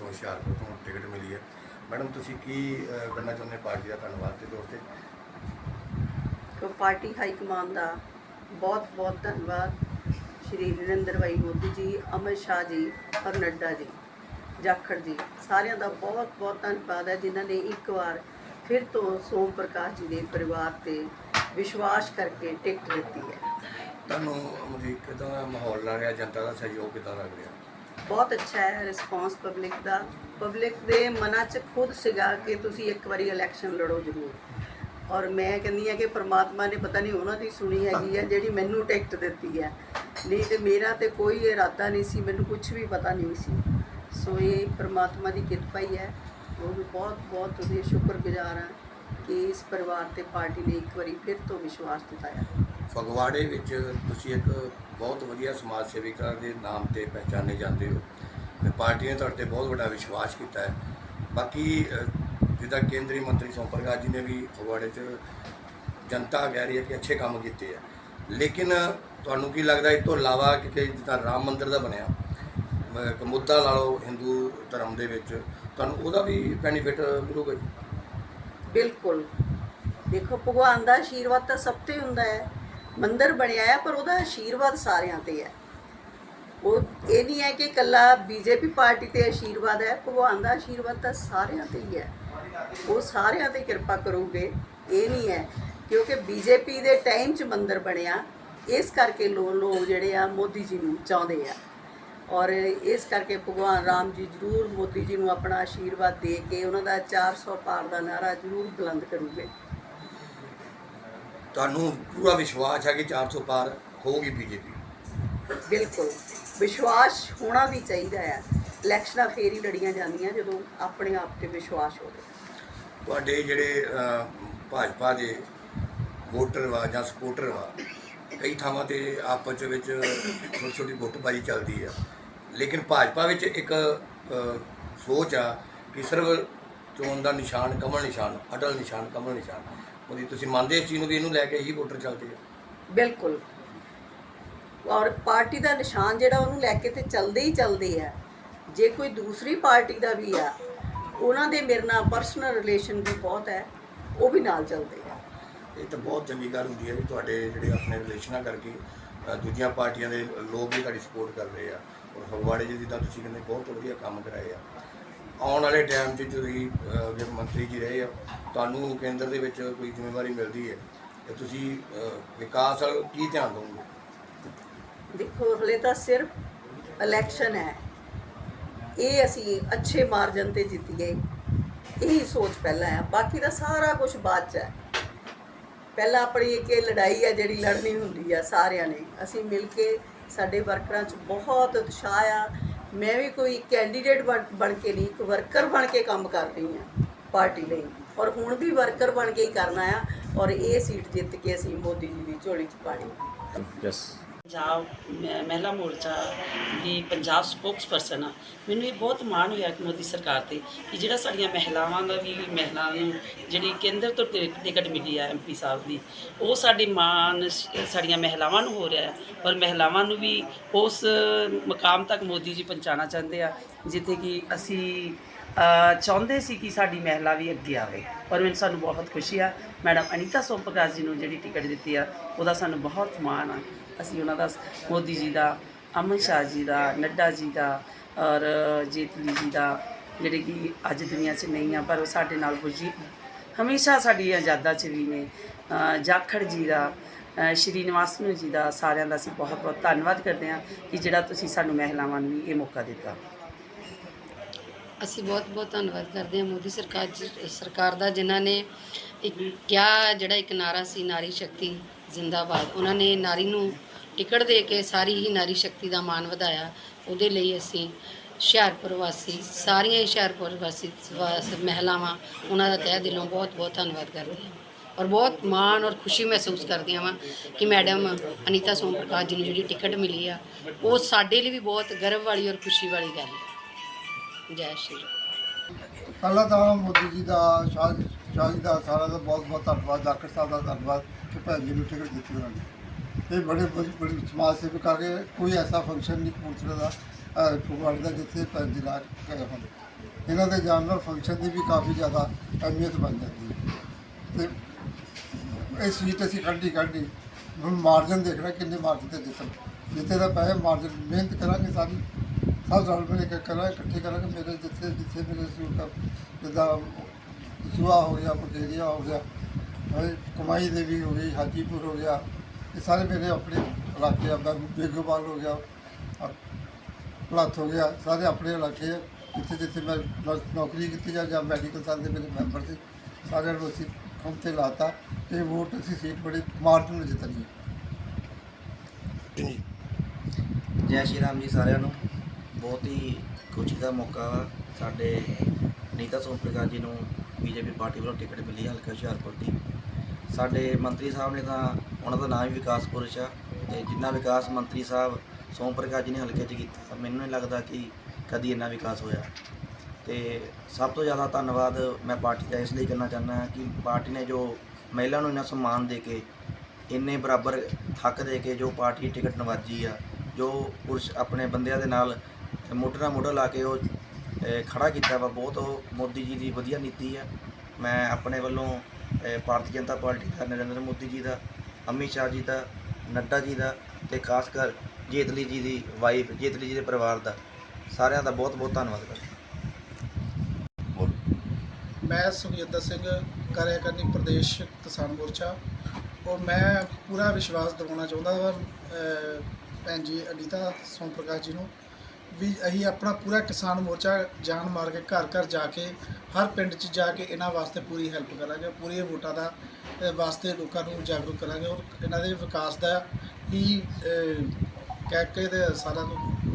ਹੁਸ਼ਿਆਰਪੁਰ ਤੋਂ ਟਿਕਟ ਮਿਲੀ ਹੈ। ਮੈਡਮ ਤੁਸੀਂ ਕੀ ਕਰਨਾ ਚਾਹੁੰਦੇ ਪਾਰਟੀ ਦਾ ਧੰਨਵਾਦ ਦੇ ਤੌਰ ਤੇ? ਕੋ ਪਾਰਟੀ ਹਾਈ ਕਮਾਂਡ ਦਾ ਬਹੁਤ ਬਹੁਤ ਧੰਨਵਾਦ ਸ਼੍ਰੀ ਨਰਿੰਦਰ ਭਾਈ ਮੋਦੀ ਜੀ ਅਮਿਤ ਸ਼ਾਹ ਜੀ ਔਰ ਨੱਡਾ ਜੀ ਜਾਖੜ ਜੀ। ਸਾਰਿਆਂ ਦਾ ਬਹੁਤ ਬਹੁਤ ਧੰਨਵਾਦ ਹੈ ਜਿਨ੍ਹਾਂ ਨੇ ਇੱਕ ਵਾਰ ਫਿਰ ਤੋਂ ਸੋਮ ਪ੍ਰਕਾਸ਼ ਜੀ ਦੇ ਪਰਿਵਾਰ ਤੇ ਵਿਸ਼ਵਾਸ ਕਰਕੇ ਟਿਕਟ ਦਿੱਤੀ ਹੈ। ਤੁਹਾਨੂੰ ਕਿਦਾਂ ਦਾ ਮਾਹੌਲ ਲੱਗ ਰਿਹਾ ਜਨਤਾ ਦਾ ਸਹਿਯੋਗ ਕਿਦਾਂ ਲੱਗ ਰਿਹਾ? ਬਹੁਤ ਅੱਛਾ ਹੈ ਰਿਸਪਾਂਸ ਪਬਲਿਕ ਦਾ। ਪਬਲਿਕ ਦੇ ਮਨਾਂ 'ਚ ਖੁਦ ਸੀਗਾ ਕਿ ਤੁਸੀਂ ਇੱਕ ਵਾਰੀ ਇਲੈਕਸ਼ਨ ਲੜੋ ਜ਼ਰੂਰ। ਔਰ ਮੈਂ ਕਹਿੰਦੀ ਹਾਂ ਕਿ ਪ੍ਰਮਾਤਮਾ ਨੇ ਪਤਾ ਨਹੀਂ ਉਹਨਾਂ ਦੀ ਸੁਣੀ ਹੈਗੀ ਹੈ, ਜਿਹੜੀ ਮੈਨੂੰ ਟਿਕਟ ਦਿੱਤੀ ਹੈ। ਨਹੀਂ ਤੇ ਮੇਰਾ ਤੇ ਕੋਈ ਇਰਾਦਾ ਨਹੀਂ ਸੀ, ਮੈਨੂੰ ਕੁਝ ਵੀ ਪਤਾ ਨਹੀਂ ਸੀ। ਸੋ ਇਹ ਪ੍ਰਮਾਤਮਾ ਦੀ ਕਿਰਪਾ ਹੀ ਹੈ। ਉਹ ਵੀ ਬਹੁਤ ਬਹੁਤ ਉਹਦੇ ਸ਼ੁਕਰਗੁਜ਼ਾਰ ਹਾਂ ਕਿ ਇਸ ਪਰਿਵਾਰ ਤੇ ਪਾਰਟੀ ਨੇ ਇੱਕ ਵਾਰੀ ਫਿਰ ਤੋਂ ਵਿਸ਼ਵਾਸ ਦਿਖਾਇਆ ਫਗਵਾੜੇ ਵਿੱਚ ਤੁਸੀਂ ਇੱਕ ਬਹੁਤ ਵਧੀਆ ਸਮਾਜ ਸੇਵਿਕਾ ਦੇ ਨਾਮ ਤੇ ਪਹਿਚਾਨੇ ਜਾਂਦੇ ਹੋ ਤੇ ਪਾਰਟੀ ਨੇ ਤੁਹਾਡੇ ਤੇ ਬਹੁਤ ਵੱਡਾ ਵਿਸ਼ਵਾਸ ਕੀਤਾ ਹੈ। ਬਾਕੀ ਜਿੱਦਾਂ ਕੇਂਦਰੀ ਮੰਤਰੀ ਸੋਮ ਪ੍ਰਕਾਸ਼ ਜੀ ਨੇ ਵੀ ਫਗਵਾੜੇ 'ਚ ਜਨਤਾ ਕਹਿ ਰਹੀ ਹੈ ਕਿ ਅੱਛੇ ਕੰਮ ਕੀਤੇ ਆ। ਲੇਕਿਨ ਤੁਹਾਨੂੰ ਕੀ ਲੱਗਦਾ ਇਸ ਤੋਂ ਇਲਾਵਾ ਕਿ ਜਿੱਦਾਂ ਰਾਮ ਮੰਦਿਰ ਦਾ ਬਣਿਆ ਇੱਕ ਮੁੱਦਾ ਲਾ ਲਓ ਹਿੰਦੂ ਧਰਮ ਦੇ ਵਿੱਚ, ਤੁਹਾਨੂੰ ਉਹਦਾ ਵੀ ਬੈਨੀਫਿਟ ਮਿਲੂਗਾ ਜੀ? ਬਿਲਕੁਲ। ਦੇਖੋ, ਭਗਵਾਨ ਦਾ ਆਸ਼ੀਰਵਾਦ ਤਾਂ ਸਭ ਤੇ ਹੁੰਦਾ ਹੈ। ਮੰਦਿਰ ਬਣਿਆ ਹੈ ਪਰ ਉਹਦਾ ਆਸ਼ੀਰਵਾਦ ਸਾਰਿਆਂ ਤੇ ਹੈ। ਉਹ ਇਹ ਨਹੀਂ ਹੈ ਕਿ ਕੱਲਾ ਬੀਜੇਪੀ ਪਾਰਟੀ ਤੇ ਆਸ਼ੀਰਵਾਦ ਹੈ, ਭਗਵਾਨ ਦਾ ਆਸ਼ੀਰਵਾਦ ਤਾਂ ਸਾਰਿਆਂ ਤੇ ਹੀ ਹੈ। ਉਹ ਸਾਰਿਆਂ ਤੇ ਕਿਰਪਾ ਕਰੂਗੇ, ਇਹ ਨਹੀਂ ਹੈ ਕਿਉਂਕਿ ਬੀਜੇਪੀ ਦੇ ਟਾਈਮ 'ਚ ਮੰਦਿਰ ਬਣਿਆ, ਇਸ ਕਰਕੇ ਲੋ, ਲੋਕ ਜਿਹੜੇ ਆ ਮੋਦੀ ਜੀ ਨੂੰ ਚਾਹੁੰਦੇ ਆ। ਔਰ ਇਸ ਕਰਕੇ ਭਗਵਾਨ ਰਾਮ ਜੀ ਜ਼ਰੂਰ ਮੋਦੀ ਜੀ ਨੂੰ ਆਪਣਾ ਆਸ਼ੀਰਵਾਦ ਦੇ ਕੇ ਉਹਨਾਂ ਦਾ 400 ਪਾਰ ਦਾ ਨਾਰਾ ਜ਼ਰੂਰ ਬੁਲੰਦ ਕਰੂਗੇ। ਤੁਹਾਨੂੰ ਪੂਰਾ ਵਿਸ਼ਵਾਸ ਹੈ ਕਿ 400 ਪਾਰ ਹੋਊਗੀ ਬੀਜੇਪੀ। ਬਿਲਕੁਲ। ਵਿਸ਼ਵਾਸ ਹੋਣਾ ਵੀ ਚਾਹੀਦਾ ਹੈ। ਇਲੈਕਸ਼ਨਾਂ ਫੇਰ ਹੀ ਲੜੀਆਂ ਜਾਂਦੀਆਂ ਜਦੋਂ ਆਪਣੇ ਆਪ ਤੇ ਵਿਸ਼ਵਾਸ ਹੋਵੇ। ਤੁਹਾਡੇ ਜਿਹੜੇ ਅਹ, ਭਾਜਪਾ ਦੇ ਵੋਟਰ ਵਾ ਜਾਂ ਸਪੋਰਟਰ ਵਾ ਕਈ ਥਾਵਾਂ ਤੇ ਆਪਸ ਵਿੱਚ ਛੋਟੀ ਛੋਟੀ ਗੁੱਟਬਾਜੀ ਚੱਲਦੀ ਆ। ਲੇਕਿਨ ਭਾਜਪਾ ਵਿੱਚ ਇੱਕ ਅਹ, ਸੋਚ ਆ ਕਿ ਸਿਰਫ ਚੋਣ ਦਾ ਨਿਸ਼ਾਨ ਕਮਲ ਨਿਸ਼ਾਨ ਅਟਲ ਨਿਸ਼ਾਨ ਕਮਲ ਨਿਸ਼ਾਨ। ਉਹਦੀ ਤੁਸੀਂ ਮੰਨਦੇ ਇਸ ਚੀਜ਼ ਨੂੰ ਵੀ ਇਹਨੂੰ ਲੈ ਕੇ ਹੀ ਵੋਟਰ ਚੱਲਦੇ ਆ? ਬਿਲਕੁਲ। ਔਰ ਪਾਰਟੀ ਦਾ ਨਿਸ਼ਾਨ ਜਿਹੜਾ ਉਹਨੂੰ ਲੈ ਕੇ ਤੇ ਚੱਲਦੇ ਹੀ ਚੱਲਦੇ ਆ। ਜੇ ਕੋਈ ਦੂਸਰੀ ਪਾਰਟੀ ਦਾ ਵੀ ਆ ਉਹਨਾਂ ਦੇ ਮੇਰੇ ਨਾਲ ਪਰਸਨਲ ਰਿਲੇਸ਼ਨ ਵੀ ਬਹੁਤ ਹੈ ਉਹ ਵੀ ਨਾਲ ਚੱਲਦੇ ਆ। ਇਹ ਤਾਂ ਬਹੁਤ ਚੰਗੀ ਗੱਲ ਹੁੰਦੀ ਹੈ ਵੀ ਤੁਹਾਡੇ ਜਿਹੜੇ ਆਪਣੇ ਰਿਲੇਸ਼ਨਾਂ ਕਰਕੇ ਅ, ਦੂਜੀਆਂ ਪਾਰਟੀਆਂ ਦੇ ਲੋਕ ਵੀ ਤੁਹਾਡੀ ਸਪੋਰਟ ਕਰ ਰਹੇ ਆ। ਔਰ ਫਗਵਾੜੇ ਜੀ ਜਿੱਦਾਂ ਤੁਸੀਂ ਕਹਿੰਦੇ ਬਹੁਤ ਵਧੀਆ ਕੰਮ ਕਰਾਏ ਆ। ਆਉਣ ਵਾਲੇ ਟਾਈਮ 'ਚ ਤੁਸੀਂ ਅ, ਜੇ ਮੰਤਰੀ ਜੀ ਰਹੇ ਆ ਤੁਹਾਨੂੰ ਕੇਂਦਰ ਦੇ ਵਿੱਚ ਕੋਈ ਜ਼ਿੰਮੇਵਾਰੀ ਮਿਲਦੀ ਹੈ ਤੇ ਤੁਸੀਂ ਅ, ਵਿਕਾਸ ਵੱਲ ਕੀ ਧਿਆਨ ਦਿਓਗੇ ਦੇਖੋ ਹਲੇ ਤਾਂ ਸਿਰਫ ਇਲੈਕਸ਼ਨ ਹੈ। ਇਹ ਅਸੀਂ ਅੱਛੇ ਮਾਰਜਨ ਤੇ ਜਿੱਤੀਏ ਇਹੀ ਸੋਚ ਪਹਿਲਾਂ ਹੈ ਬਾਕੀ ਦਾ ਸਾਰਾ ਕੁਝ ਬਾਅਦ ਚ ਹੈ। ਪਹਿਲਾਂ ਆਪਣੀ ਇੱਕ ਇਹ ਲੜਾਈ ਹੈ ਜਿਹੜੀ ਲੜਨੀ ਹੁੰਦੀ ਆ ਸਾਰਿਆਂ ਨੇ। ਅਸੀਂ ਮਿਲ ਕੇ ਸਾਡੇ ਵਰਕਰਾਂ 'ਚ ਬਹੁਤ ਉਤਸ਼ਾਹ ਆ। ਮੈਂ ਵੀ ਕੋਈ ਕੈਂਡੀਡੇਟ ਬਣ ਕੇ ਨਹੀਂ, ਇੱਕ ਵਰਕਰ ਬਣ ਕੇ ਕੰਮ ਕਰ ਰਹੀ ਹਾਂ ਪਾਰਟੀ ਲਈ। ਔਰ ਹੁਣ ਵੀ ਵਰਕਰ ਬਣ ਕੇ ਹੀ ਕਰਨਾ ਆ ਔਰ ਇਹ ਸੀਟ ਜਿੱਤ ਕੇ ਅਸੀਂ ਮੋਦੀ ਜੀ ਦੀ ਝੋਲੀ 'ਚ ਪਾਣੀ। ਯੈਸ ਪੰਜਾਬ ਮ- ਮਹਿਲਾ ਮੋਰਚਾ ਦੀ ਪੰਜਾਬ ਸਪੋਕਸਪਰਸਨ ਆ, ਮੈਨੂੰ ਇਹ ਬਹੁਤ ਮਾਣ ਹੋਇਆ ਕਿ ਮੋਦੀ ਸਰਕਾਰ ਤੇ ਕਿ ਜਿਹੜਾ ਸਾਡੀਆਂ ਮਹਿਲਾਵਾਂ ਦਾ ਵੀ ਮਹਿਲਾ ਨੂੰ ਜਿਹੜੀ ਕੇਂਦਰ ਤੋਂ ਟਿ- ਟਿਕਟ ਮਿਲੀ ਆ ਐਮਪੀ ਸਾਹਿਬ ਦੀ, ਉਹ ਸਾਡੇ ਮਾਣ ਸਾਡੀਆਂ ਮਹਿਲਾਵਾਂ ਨੂੰ ਹੋ ਰਿਹਾ ਹੈ ਔਰ ਮਹਿਲਾਵਾਂ ਨੂੰ ਵੀ ਉਸ ਮਕਾਮ ਤੱਕ ਮੋਦੀ ਜੀ ਪਹੁੰਚਾਉਣਾ ਚਾਹੁੰਦੇ ਆ, ਜਿੱਥੇ ਕਿ ਅਸੀਂ ਚਾਹੁੰਦੇ ਸੀ ਕਿ ਸਾਡੀ ਮਹਿਲਾ ਵੀ ਅੱਗੇ ਆਵੇ ਔਰ ਮੈਨੂੰ ਸਾਨੂੰ ਬਹੁਤ ਖੁਸ਼ੀ ਆ। ਮੈਡਮ ਅਨੀਤਾ ਸੋਮ ਪ੍ਰਕਾਸ਼ ਜੀ ਨੂੰ ਜਿਹੜੀ ਟਿਕਟ ਦਿੱਤੀ ਆ ਉਹਦਾ ਸਾਨੂੰ ਬਹੁਤ ਮਾਣ ਆ। ਅਸੀਂ ਉਹਨਾਂ ਦਾ ਮੋਦੀ ਜੀ ਦਾ ਅਮਿਤ ਸ਼ਾਹ ਜੀ ਦਾ ਨੱਡਾ ਜੀ ਦਾ ਔਰ ਜੇਤਲੀ ਜੀ ਦਾ ਜਿਹੜੇ ਕਿ ਅੱਜ ਦੁਨੀਆ 'ਚ ਨਹੀਂ ਆ ਪਰ ਉਹ ਸਾਡੇ ਨਾਲ ਪੁੱਜੀ ਹਮੇਸ਼ਾ ਸਾਡੀ ਯਾਦਾਂ 'ਚ ਵੀ ਨੇ। ਜਾਖੜ ਜੀ ਦਾ ਅ, ਸ਼੍ਰੀ ਨਿਵਾਸ ਨੂੰ ਜੀ ਦਾ ਸਾਰਿਆਂ ਦਾ ਅਸੀਂ ਬਹੁਤ ਬਹੁਤ ਧੰਨਵਾਦ ਕਰਦੇ ਹਾਂ ਕਿ ਜਿਹੜਾ ਤੁਸੀਂ ਸਾਨੂੰ ਮਹਿਲਾਵਾਂ ਨੂੰ ਵੀ ਇਹ ਮੌਕਾ ਦਿੱਤਾ। ਅਸੀਂ ਬਹੁਤ ਬਹੁਤ ਧੰਨਵਾਦ ਕਰਦੇ ਹਾਂ ਮੋਦੀ ਸਰਕਾਰ ਸਰਕਾਰ ਦਾ, ਜਿਨ੍ਹਾਂ ਨੇ ਇੱਕ ਕਿਆ ਜਿਹੜਾ ਇੱਕ ਨਾਰਾ ਸੀ, ਨਾਰੀ ਸ਼ਕਤੀ ਜ਼ਿੰਦਾਬਾਦ। ਉਹਨਾਂ ਨੇ ਨਾਰੀ ਨੂੰ ਟਿਕਟ ਦੇ ਕੇ ਸਾਰੀ ਹੀ ਨਾਰੀ ਸ਼ਕਤੀ ਦਾ ਮਾਣ ਵਧਾਇਆ। ਉਹਦੇ ਲਈ ਅਸੀਂ ਹੁਸ਼ਿਆਰਪੁਰ ਵਾਸੀ, ਸਾਰੀਆਂ ਹੀ ਹੁਸ਼ਿਆਰਪੁਰ ਵਾਸੀ, ਵਾਸ- ਮਹਿਲਾਵਾਂ, ਉਹਨਾਂ ਦਾ ਤਹਿ ਦਿਲੋਂ ਬਹੁਤ ਬਹੁਤ ਧੰਨਵਾਦ ਕਰਦੇ ਹਾਂ। ਔਰ ਬਹੁਤ ਮਾਣ ਔਰ ਖੁਸ਼ੀ ਮਹਿਸੂਸ ਕਰਦੀਆਂ ਵਾਂ ਕਿ ਮੈਡਮ ਅਨੀਤਾ ਸੋਮ ਪ੍ਰਕਾਸ਼ ਜੀ ਨੂੰ ਜਿਹੜੀ ਟਿਕਟ ਮਿਲੀ ਆ, ਉਹ ਸਾਡੇ ਲਈ ਵੀ ਬਹੁਤ ਗਰਵ ਵਾਲੀ ਔਰ ਖੁਸ਼ੀ ਵਾਲੀ ਗੱਲ ਹੈ। ਜੈ ਸ਼੍ਰੀ ਪਹਿਲਾਂ ਤਾਂ ਮੋਦੀ ਜੀ ਦਾ ਸ਼ਾਹ ਸ਼ਾਹ ਜੀ ਦਾ ਸਾਰਾ ਦਾ ਬਹੁਤ ਬਹੁਤ ਧੰਨਵਾਦ ਡਾਕਟਰ ਸਾਹਿਬ ਦਾ ਧੰਨਵਾਦ ਕਿ ਭੈਣ ਜੀ ਨੂੰ ਟਿਕਟ ਦਿੱਤੀ ਉਹਨਾਂ ਨੇ। ਇਹ ਬੜੇ ਬੜੀ ਸਮਾਜ ਸੇਵਾ ਕਰਕੇ ਕੋਈ ਐਸਾ ਫੰਕਸ਼ਨ ਨਹੀਂ ਕਪੂਰਥਲੇ ਦਾ ਅਹ, ਦਾ ਜਿੱਥੇ ਭੈਣ ਜੀ ਨਾਲ ਗਏ ਹੋਣ। ਇਹਨਾਂ ਦੇ ਜਾਣ ਨਾਲ ਫੰਕਸ਼ਨ ਦੀ ਵੀ ਕਾਫੀ ਜ਼ਿਆਦਾ ਅਹਿਮੀਅਤ ਬਣ ਜਾਂਦੀ ਹੈ। ਤੇ ਇਹ ਸੀਟ ਅਸੀਂ ਕੱਢੀ ਕੱਢੀ ਹੁਣ ਮਾਰਜਨ ਦੇਖਣਾ ਕਿੰਨੇ ਮਾਰਜਨ ਤੇ ਜਿੱਤਣ। ਜਿੱਤੇ ਦਾ ਪੈਸੇ ਮਾਰਜਨ ਮਿਹਨਤ ਕਰਾਂਗੇ ਸਾਰੀ। ਸਭ ਰਲ ਮਿਲ ਕੇ ਕਰਾਂਗੇ ਇਕੱਠੇ ਕਰਾਂਗੇ ਮੇਰੇ ਜਿੱਥੇ ਜਿੱਥੇ ਮੇਰੇ ਸੂਟ ਜਿੱਦਾਂ ਸੁਆ ਹੋ ਗਿਆ ਪਟੇਰੀਆ ਹੋ ਗਿਆ, ਹਾਏ, ਕਮਾਈ ਦੇਵੀ ਹੋ ਗਈ, ਹਾਜੀਪੁਰ ਹੋ ਗਿਆ, ਇਹ ਸਾਰੇ ਮੇਰੇ ਆਪਣੇ ਇਲਾਕੇ ਆ ਬੇ- ਬੇਗੋਵਾਲ ਹੋ ਗਿਆ ਔਰ ਪਲੱਥ ਹੋ ਗਿਆ, ਸਾਰੇ ਆਪਣੇ ਇਲਾਕੇ ਆ, ਜਿੱਥੇ ਜਿੱਥੇ ਮੈਂ ਨੌ- ਨੌਕਰੀ ਕੀਤੀ ਜਾਂ ਜਾਂ ਮੈਡੀਕਲ ਸਾਲ ਦੇ ਮੇਰੇ ਮੈਂਬਰ ਸੀ, ਸਾਰਿਆਂ ਨੂੰ ਅਸੀਂ ਕੰਮ ਤੇ ਲਾਤਾ ਕਿ ਵੋਟ ਅਸੀਂ ਸੀਟ ਬੜੀ ਮਾਰਜਨ ਨਾਲ ਜਿੱਤਣੀ ਹੈ। ਜੈ ਸ਼੍ਰੀ ਰਾਮ ਜੀ ਸਾਰਿਆਂ ਨੂੰ। ਬਹੁਤ ਹੀ ਖੁਸ਼ੀ ਦਾ ਮੌਕਾ ਵਾ। ਸਾਡੇ ਨੀਤਾ ਸੋਮ ਪ੍ਰਕਾਸ਼ ਜੀ ਨੂੰ ਬੀਜੇਪੀ ਪਾਰਟੀ ਵੱਲੋਂ ਟਿਕਟ ਮਿਲੀ ਹੈ ਹਲਕਾ ਹੁਸ਼ਿਆਰਪੁਰ ਦੀ। ਸਾਡੇ ਮੰਤਰੀ ਸਾਹਿਬ ਨੇ ਤਾਂ ਉਹਨਾਂ ਦਾ ਨਾਮ ਹੀ ਵਿਕਾਸ ਪੁਰਸ਼ ਆ ਤੇ ਜਿੰਨਾ ਵਿਕਾਸ ਮੰਤਰੀ ਸਾਹਿਬ ਸੋਮ ਪ੍ਰਕਾਸ਼ ਜੀ ਨੇ ਹਲਕੇ 'ਚ ਕੀਤਾ ਮੈਨੂੰ ਨਹੀਂ ਲੱਗਦਾ ਕਿ ਕਦੀ ਇੰਨਾ ਵਿਕਾਸ ਹੋਇਆ। ਤੇ ਸਭ ਤੋਂ ਜ਼ਿਆਦਾ ਧੰਨਵਾਦ ਮੈਂ ਪਾਰਟੀ ਦਾ ਇਸ ਲਈ ਕਰਨਾ ਚਾਹੁੰਦਾ ਹਾਂ ਕਿ ਪਾਰਟੀ ਨੇ ਜੋ ਮਹਿਲਾ ਨੂੰ ਇੰਨਾ ਸਨਮਾਨ ਦੇ ਕੇ, ਇੰਨੇ ਬਰਾਬਰ ਹੱਕ ਦੇ ਕੇ ਜੋ ਪਾਰਟੀ ਟਿਕਟ ਨਵਾਜੀ ਆ, ਜੋ ਪੁਰਸ਼ ਆਪਣੇ ਬੰਦਿਆਂ ਦੇ ਨਾਲ ਮੋਢੇ ਨਾਲ ਮੋਢਾ ਲਾ ਕੇ ਉਹ ਅਹ, ਖੜਾ ਕੀਤਾ ਵਾ ਬਹੁਤ ਉਹ ਮੋਦੀ ਜੀ ਦੀ ਵਧੀਆ ਨੀਤੀ ਆ। ਮੈਂ ਆਪਣੇ ਵੱਲੋਂ ਭਾਰਤੀ ਜਨਤਾ ਪਾਰਟੀ ਦਾ ਨਰਿੰਦਰ ਮੋਦੀ ਜੀ ਦਾ ਅਮਿਤ ਸ਼ਾਹ ਜੀ ਦਾ ਨੱਡਾ ਜੀ ਦਾ ਤੇ ਖਾਸ ਕਰ ਜੇਤਲੀ ਜੀ ਦੀ ਵਾਈਫ ਜੇਤਲੀ ਜੀ ਦੇ ਪਰਿਵਾਰ ਦਾ ਸਾਰਿਆਂ ਦਾ ਬਹੁਤ ਬਹੁਤ ਧੰਨਵਾਦ ਕਰਦਾ। ਮੈਂ ਸੁਖਜਿੰਦਰ ਸਿੰਘ ਕਾਰਿਆਕਰਨੀ ਪ੍ਰਦੇਸ਼ ਕਿਸਾਨ ਮੋਰਚਾ। ਔਰ ਮੈਂ ਪੂਰਾ ਵਿਸ਼ਵਾਸ ਦਿਵਾਉਣਾ ਚਾਹੁੰਦਾ ਹਾਂ ਭੈਣ ਜੀ ਅਨੀਤਾ ਸੋਮ ਪ੍ਰਕਾਸ਼ ਜੀ ਨੂੰ। ਵੀ ਅਸੀਂ ਆਪਣਾ ਪੂਰਾ ਕਿਸਾਨ ਮੋਰਚਾ ਜਾਨ ਮਾਰ ਕੇ ਘਰ ਘਰ ਜਾ ਕੇ, ਹਰ ਪਿੰਡ 'ਚ ਜਾ ਕੇ ਇਹਨਾਂ ਵਾਸਤੇ ਪੂਰੀ ਹੈਲਪ ਕਰਾਂਗੇ ਪੂਰੀ ਵੋਟਾਂ ਦਾ ਵਾਸਤੇ ਲੋਕਾਂ ਨੂੰ ਜਾਗਰੂਕ ਕਰਾਂਗੇ ਔਰ ਇਹਨਾਂ ਦੇ ਵਿਕਾਸ ਦਾ ਹੀ ਕਹਿ ਕੇ ਤੇ ਸਾਰਿਆਂ ਨੂੰ